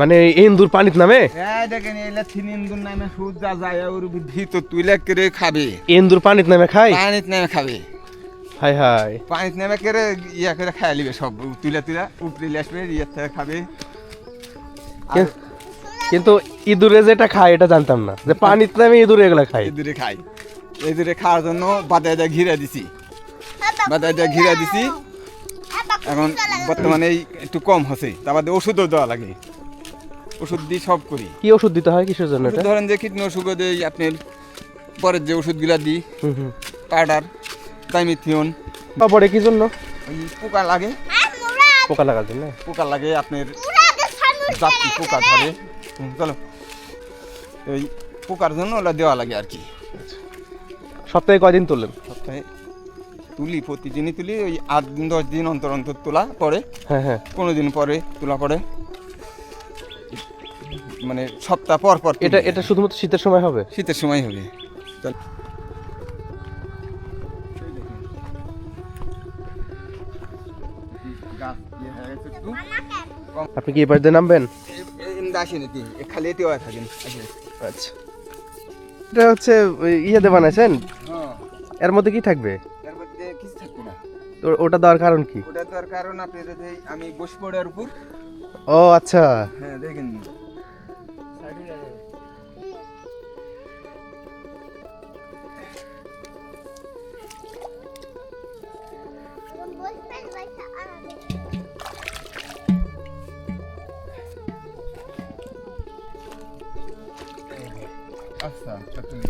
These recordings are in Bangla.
মানে ইন্দুর পানিত নামে? এই দেখেন এলা ইন্দুর নামে যায় ওর ভিতর করে খাবে। ইন্দুর পানিত নামে খাই? পানিত নামে খাবে। High high. পানিত নামে করে ইয়া করে খাই লিবে সব তুলে তুলে উপরে আসবে ইয়ে থেকে খাবে। কিন্তু ইঁদুরে যেটা খায় এটা জানতাম না। যে পানিত নামে ইঁদুরে এগুলা খায়। এদুরে খাই এদুরে খাওয়ার জন্য বাদায় ঘিরে দিছি। বাদায় দিয়ে ঘিরে দিছি। এখন বর্তমানে এই একটু কম হচ্ছে। তার বাদে ওষুধও দেওয়া লাগে। ওষুধ দিয়ে সব করি। কি ওষুধ দিতে হয় কিসের জন্য ধরেন যে কীটনাশক দিই আপনার পরের যে ওষুধগুলা দিই পাউডার ডাইমিথিয়ন পরে কি জন্য? পোকা লাগে। পোকা লাগার জন্য? পোকা লাগে আপনার জাতি পোকা ধরে। চলো। ওই পোকার জন্য ওটা দেওয়া লাগে আর কি। সপ্তাহে কয়দিন তুললেন? সপ্তাহে তুলি প্রতিদিনই তুলি ওই আট দিন দশ দিন অন্তর অন্তর তোলা পরে। হ্যাঁ হ্যাঁ। পনেরো দিন পরে তোলা পরে। মানে সপ্তাহ পর পর এটা এটা শুধুমাত্র শীতের সময় হবে? শীতের সময় হবে। ইয়ে। আপনি কি এবার দিয়ে নামবেন? খালি হয়ে থাকেন আচ্ছা। এটা হচ্ছে ওই ইয়েতে বানাইছেন? হ্যাঁ, এর মধ্যে কি থাকবে? ওটা দেওয়ার কারণ কি? ওটা আর কারণ আপনি যদি আমি বসে পড়ার উপর। ও আচ্ছা। হ্যাঁ দেখেন। আচ্ছা তুমি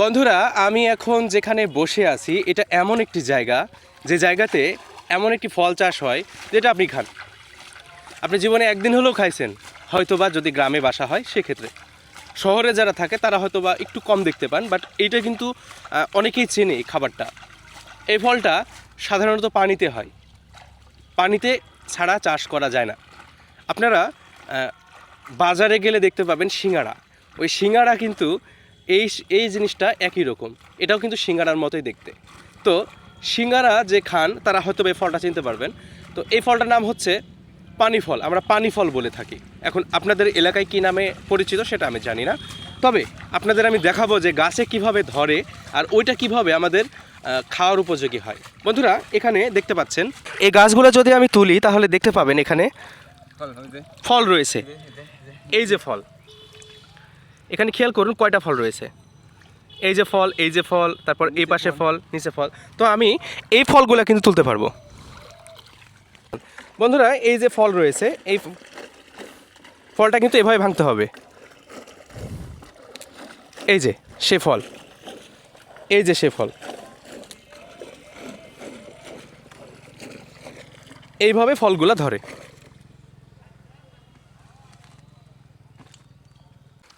বন্ধুরা, আমি এখন যেখানে বসে আছি, এটা এমন একটি জায়গা, যে জায়গাতে এমন একটি ফল চাষ হয়, যেটা আপনি খান। আপনি জীবনে একদিন হলেও খাইছেন, হয়তোবা যদি গ্রামে বাসা হয়, সেক্ষেত্রে। শহরে যারা থাকে, তারা হয়তো বা একটু কম দেখতে পান বাট এইটা কিন্তু অনেকেই চেনে এই খাবারটা। এই ফলটা সাধারণত পানিতে হয়। পানিতে ছাড়া চাষ করা যায় না। আপনারা বাজারে গেলে দেখতে পাবেন সিঙ্গাড়া ওই সিঙ্গাড়া কিন্তু এই এই জিনিসটা একই রকম। এটাও কিন্তু সিঙ্গাড়ার মতোই দেখতে। তো সিঙ্গারা যে খান তারা হয়তো এই ফলটা চিনতে পারবেন। তো এই ফলটার নাম হচ্ছে পানি ফল আমরা পানি ফল বলে থাকি। এখন আপনাদের এলাকায় কী নামে পরিচিত সেটা আমি জানি না। তবে আপনাদের আমি দেখাবো যে গাছে কীভাবে ধরে আর ওইটা কীভাবে আমাদের খাওয়ার উপযোগী হয়। বন্ধুরা এখানে দেখতে পাচ্ছেন এই গাছগুলো যদি আমি তুলি তাহলে দেখতে পাবেন এখানে ফল রয়েছে। এই যে ফল। এখানে খেয়াল করুন কয়টা ফল রয়েছে। এই যে ফল এই যে ফল তারপর এই পাশে ফল। নিচে ফল। তো আমি এই ফলগুলো কিন্তু তুলতে পারব। বন্ধুরা এই যে ফল রয়েছে এই ফলটা কিন্তু এভাবে ভাঙতে হবে। এই যে সে ফল। এই যে সে ফল। এইভাবে ফলগুলা ধরে।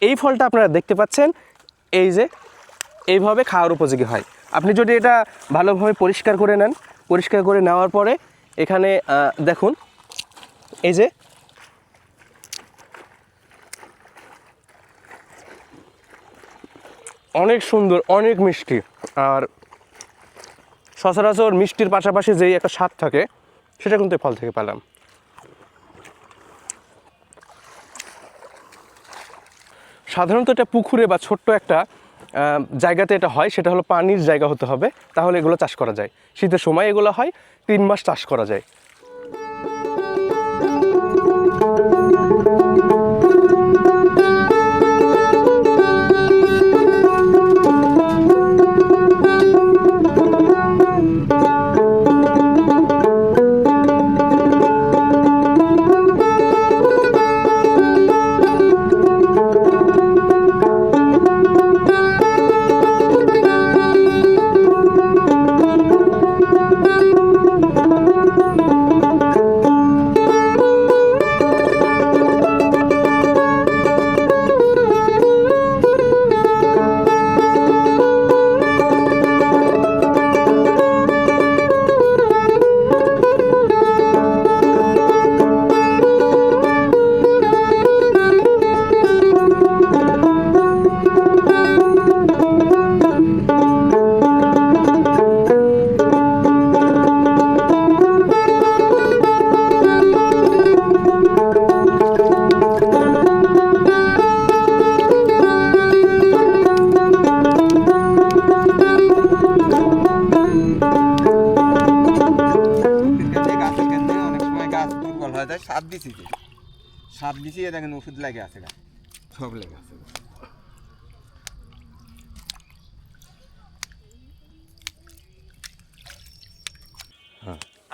এই ফলটা আপনারা দেখতে পাচ্ছেন, এই যে এইভাবে খাওয়ার উপযোগী হয়। আপনি যদি এটা ভালোভাবে পরিষ্কার করে নেন, পরিষ্কার করে নেওয়ার পরে এখানে দেখুন, এই যে অনেক সুন্দর, অনেক মিষ্টি। আর সচরাচর মিষ্টির পাশাপাশি যেই একটা স্বাদ থাকে, সেটা কিন্তু ফল থেকে পেলাম। সাধারণত এটা পুকুরে বা ছোট্ট একটা জায়গাতে এটা হয়, সেটা হলো পানির জায়গা হতে হবে। তাহলে এগুলো চাষ করা যায়। শীতের সময় এগুলো হয়, তিন মাস চাষ করা যায়। দিছি দেখেন ওষুধ লাগে আছে গা। সব লেগে আছে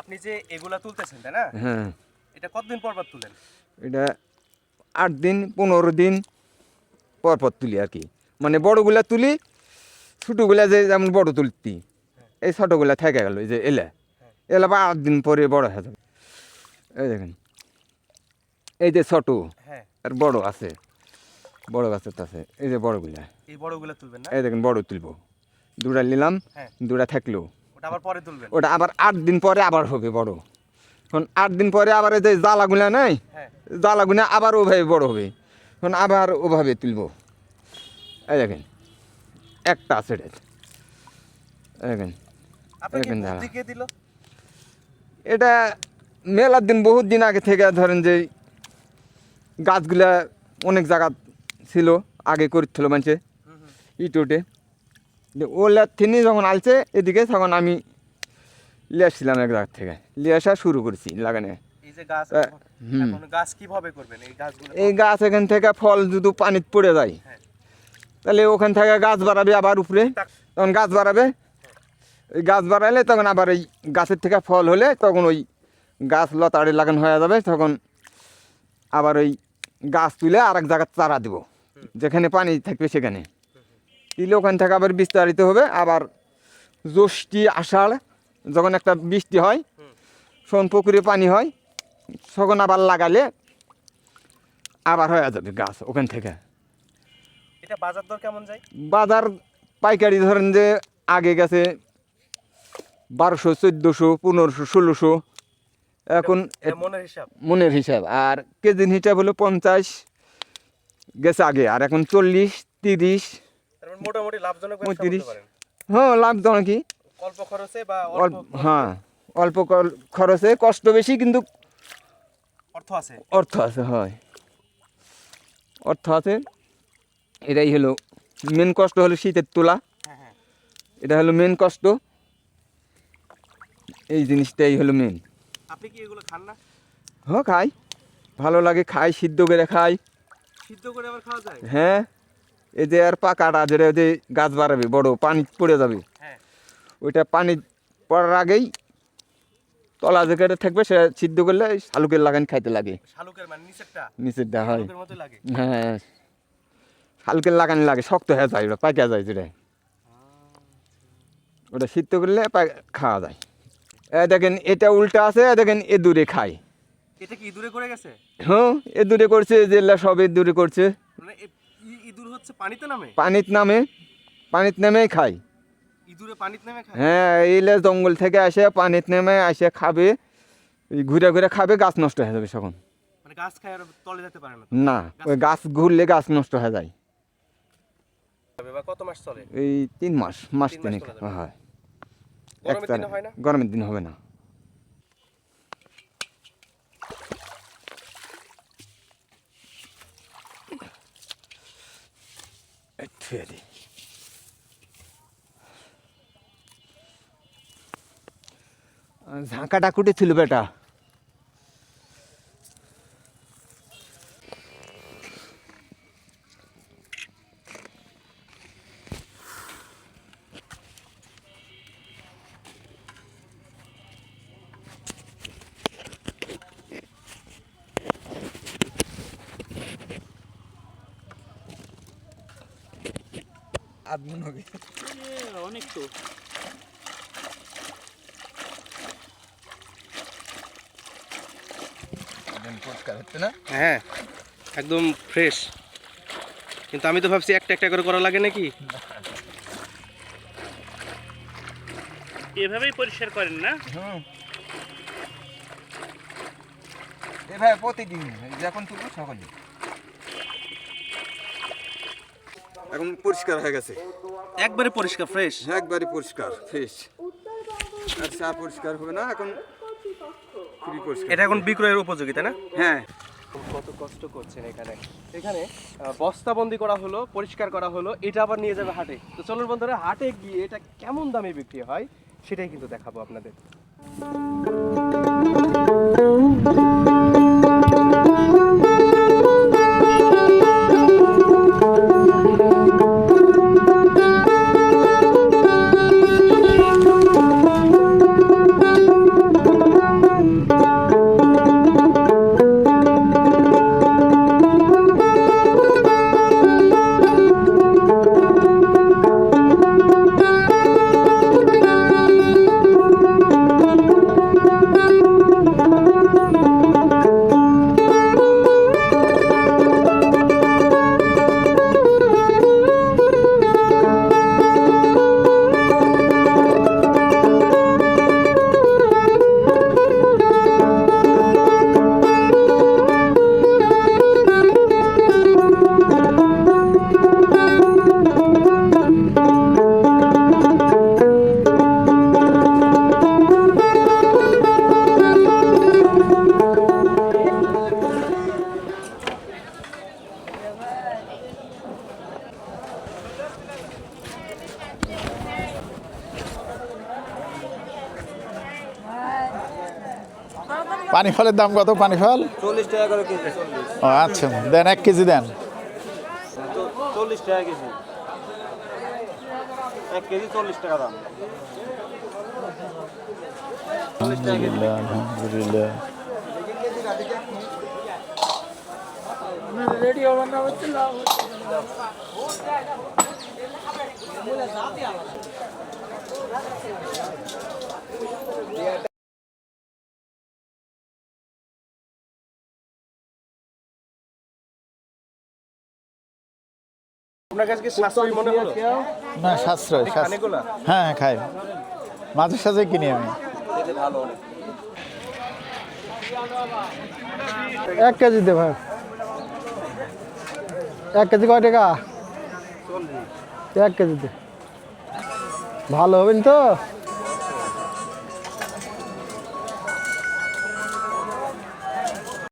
আপনি যে এগুলা তুলতেছেন তাই না? হ্যাঁ। এটা কতদিন পর পর তুলেন? এটা আট দিন পনেরো দিন পর পর তুলি আর কি। মানে বড়গুলা তুলি ছোটোগুলা যে যেমন বড় তুলতি এই ছোটোগুলা থেকে গেল এই যে এলে। এলে বা আট দিন পরে বড় হয়ে যাবে। এই দেখেন। এই যে ছোটো হ্যাঁ। আর বড় আছে। বড় গাছের আছে। এই যে বড়গুলা। এই বড়গুলা তুলবেন না? এই দেখেন বড় তুলবো। দুটা নিলাম হ্যাঁ। দুটা থাকল। ওটা আবার পরে তুলবেন? ওটা আবার আট দিন পরে আবার হবে বড়। এখন আট দিন পরে আবার এই যে জ্বালাগুলা নাই হ্যাঁ। জ্বালাগুনা আবার ওভাবে বড় হবে। এখন আবার ওভাবে তুলবো। এই দেখেন একটা আছে এটা এই দেখেন এরকম জ্বালা। এটা মেলার দিন বহুত দিন আগে থেকে ধরেন যে গাছগুলা অনেক জায়গা ছিল আগে করছিল মানুষে ইটোটে ওলার থেকে যখন আলছে এদিকে তখন আমি লিয়ে আসছিলাম এক জায়গা থেকে। লিয়ে আসা শুরু করেছি লাগানে। গাছ এখন- এই গাছ এখান থেকে ফল যদি পানিতে পড়ে যায় হ্যাঁ। তাহলে ওখান থেকে গাছ বাড়াবে আবার উপরে। তখন গাছ বাড়াবে। ওই গাছ বাড়ালে তখন আবার এই গাছের থেকে ফল হলে তখন ওই গাছ লতাড়ি লাগানো হয়ে যাবে। তখন আবার ওই গাছ তুলে আর এক জায়গায় চারা দিব। যেখানে পানি থাকবে সেখানে। দিলে ওখান থেকে আবার বিস্তারিত হবে। আবার জ্যৈষ্ঠী আষাঢ় যখন একটা বৃষ্টি হয় সোন পুকুরে পানি হয় তখন আবার লাগালে আবার হয়ে যাবে গাছ ওখান থেকে। এটা বাজার দর কেমন যায়? বাজার পাইকারি ধরেন যে আগে গেছে বারোশো চোদ্দোশো পনেরোশো ষোলোশো। এখন মনের হিসাব। মনের হিসাব। আর কেজির হিসাব হলো পঞ্চাশ গেছে আগে। আর এখন চল্লিশ তিরিশ মোটামুটি লাভজনক পঁয়ত্রিশ। হ্যাঁ লাভজনক কি অল্প খরচে বা অল্প হ্যাঁ অল্প খরচে। কষ্ট বেশি কিন্তু অর্থ আছে। অর্থ আছে হয়। অর্থ আছে। এটাই হলো মেন কষ্ট হলো শীতের তোলা। হ্যাঁ হ্যাঁ। এটা হলো মেন কষ্ট। এই জিনিসটাই হলো মেন আপনি কি এগুলো খান না? হ খাই। ভালো লাগে খাই সিদ্ধ করে খাই। সিদ্ধ করে আবার খাওয়া যায়? হ্যাঁ। এই যে আর পাকাটা যেটা যে গাছ বাড়াবে বড় পানি পড়ে যাবে। হ্যাঁ। ওইটা পানি পড়ার আগেই তলা যেখানে থাকবে সেটা সিদ্ধ করলে শালুকের লাগান খাইতে লাগে। শালুকের মানে নিচেরটা? নিচের দা হয় হ্যাঁ। শালুকের লাগান লাগে শক্ত হয়ে যায় ওটা পাকা যায় যেটা ওটা সিদ্ধ করলে খাওয়া যায়। দেখেন এটা উল্টা আছে দেখেন এ দূরে খায়। এটা কি ইঁদুরে করে গেছে? হ্যাঁ এ দূরে করছে জেলা সব এ দূরে করছে। মানে ইঁদুর হচ্ছে পানিতে নামে? পানিত নামে পানিত নেমেই খায়। ইঁদুরে পানিতে নেমে খায়? হ্যাঁ এইলে জঙ্গল থেকে আসে পানিত নেমে আসে খাবে। ঘুরে ঘুরে খাবে গাছ নষ্ট হয়ে যাবে তখন মানে গাছ খায় আর তলে যেতে পারে না না ওই গাছ ঘুরলে গাছ নষ্ট হয়ে যায়। কত মাস চলে? এই তিন মাস মাস তিন তিনেক হয়। গরমের দিনে না? গরমের দিন হবে না। ঝাঁকাটা কুটে ছিল বেটা। আদমন হবে। অনেক তো। না? হ্যাঁ একদম ফ্রেশ কিন্তু আমি তো ভাবছি একটা একটা করে করা লাগে নাকি? এভাবেই পরিষ্কার করেন না? হুম। এভাবে প্রতিদিন যখন তুলবো সকালে। এখন পরিষ্কার হয়ে গেছে। একবারে পরিষ্কার ফ্রেশ একবারে পরিষ্কার ফ্রেশ আর চা পরিষ্কার হবে না এখন খুবই পরিষ্কার। এটা এখন বিক্রয়ের উপযোগী তাই না? হ্যাঁ। কত কষ্ট করছেন এখানে। এখানে বস্তাবন্দি করা হলো পরিষ্কার করা হলো এটা আবার নিয়ে যাবে হাটে। তো চলুন বন্ধুরা হাটে গিয়ে এটা কেমন দামে বিক্রি হয় সেটাই কিন্তু দেখাবো আপনাদের। পানি ফলের দাম কত পানি ফল চল্লিশ টাকা করে কেজি। ও আচ্ছা। দেন এক কেজি দেন। চল্লিশ টাকা কেজি। এক কেজি চল্লিশ টাকা দাম। আলহামদুলিল্লাহ আলহামদুলিল্লাহ। আপনার কাছে কি সাশ্রয় মনে হলো? না সাশ্রয়। হ্যাঁ হ্যাঁ খাই। মাঝে সাঝে কিনি আমি। এক কেজি দে ভাই। এক কেজি কয় টাকা? এক কেজি দে। ভালো হবেন তো?